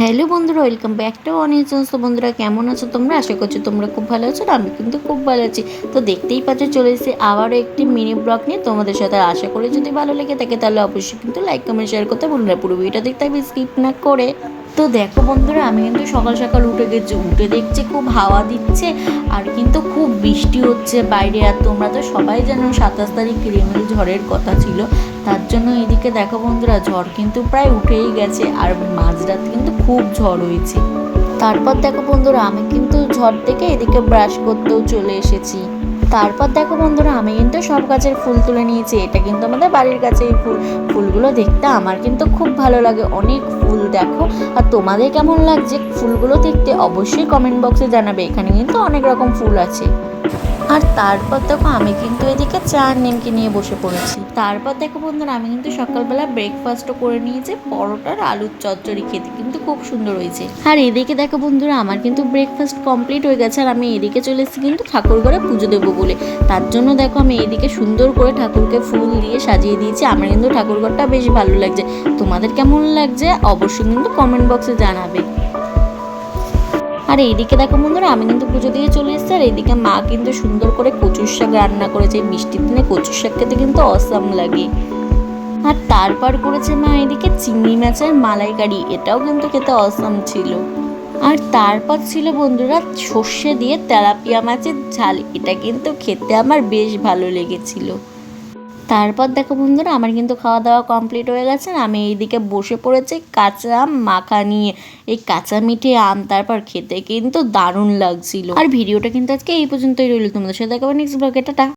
Hello বন্ধুরা, welcome back to অনেক তো বন্ধুরা, কেমন আছো তোমরা? আশা করছ তোমরা খুব ভালো আছো আমি কিন্তু খুব ভালো আছি। তো দেখতেই পাচ্ছ, চলে এসেছি আবারও একটি মিনি ব্লগ নিয়ে। তোমাদের সাথে আশা করি যদি ভালো লেগে থাকে, তাহলে অবশ্যই কিন্তু লাইক কমেন্ট শেয়ার করতে বলুন পুরো ভিডিওটা দেখতে হবে স্কিপ না করে। তো দেখো বন্ধুরা, আমি কিন্তু সকাল সকাল উঠে গেছি, উঠে দেখছি খুব হাওয়া দিচ্ছে আর কিন্তু খুব বৃষ্টি হচ্ছে বাইরে। আর তোমরা তো সবাই জানো সাতাশ তারিখ রেমেল ঝড়ের কথা ছিল, তার জন্য এদিকে দেখো বন্ধুরা, ঝড় কিন্তু প্রায় উঠেই গেছে আর মাঝরাত কিন্তু খুব ঝড় হয়েছে। তারপর দেখো বন্ধুরা, আমি কিন্তু ঝড় থেকে এদিকে ব্রাশ করতেও চলে এসেছি। তারপর দেখো বন্ধুরা, আমি কিন্তু সব গাছের ফুল তুলে নিয়েছি। এটা কিন্তু আমাদের বাড়ির কাছে এই ফুল। ফুলগুলো দেখতে আমার কিন্তু খুব ভালো লাগে। অনেক ফুল দেখো। আর তোমাদের কেমন লাগছে ফুলগুলো দেখতে অবশ্যই কমেন্ট বক্সে জানাবে। এখানে কিন্তু অনেক রকম ফুল আছে। আর তারপর দেখো, আমি কিন্তু এদিকে চা নিমকি নিয়ে বসে পড়েছি। তারপর দেখো বন্ধুরা, আমি কিন্তু সকালবেলা ব্রেকফাস্টও করে নিয়েছি, পরোটার আলুর চচ্চড়ি খেতে কিন্তু খুব সুন্দর হয়েছে। আর এদিকে দেখো বন্ধুরা, আমার কিন্তু ব্রেকফাস্ট কমপ্লিট হয়ে গেছে, আর আমি এদিকে চলে এসেছি কিন্তু ঠাকুর ঘরে পুজো দেবো বলে। তার জন্য দেখো আমি এদিকে সুন্দর করে ঠাকুরকে ফুল দিয়ে সাজিয়ে দিয়েছি, আমার কিন্তু ঠাকুর ঘরটা বেশ ভালো লাগছে। তোমাদের কেমন লাগছে অবশ্যই কিন্তু কমেন্ট বক্সে জানাবে। আর এইদিকে দেখো বন্ধুরা, আমি কিন্তু পুজো দিয়ে চলে এসেছি, আর এইদিকে মা কিন্তু সুন্দর করে কচুর শাক রান্না করেছে। বৃষ্টির দিনে কচুর শাক খেতে কিন্তু অসাম লাগে। আর তারপর করেছে মা এদিকে চিংড়ি মাছের মালাইকারি, এটাও কিন্তু খেতে অসাম ছিল। আর তারপর ছিল বন্ধুরা সর্ষে দিয়ে তেলাপিয়া মাছের ঝাল, এটা কিন্তু খেতে আমার বেশ ভালো লেগেছিল। তারপর দেখো বন্ধুরা, আমার কিন্তু খাওয়া দাওয়া কমপ্লিট হয়ে গেছে। আমি এইদিকে বসে পড়েছি কাঁচা আম মাখা নিয়ে। এই কাঁচা মিঠে আম তারপর খেতে কিন্তু দারুণ লাগছিল। আর ভিডিওটা কিন্তু আজকে এই পর্যন্তই রইল। তোমাদের সাথে দেখাবো নেক্সট ব্লগে টাটা।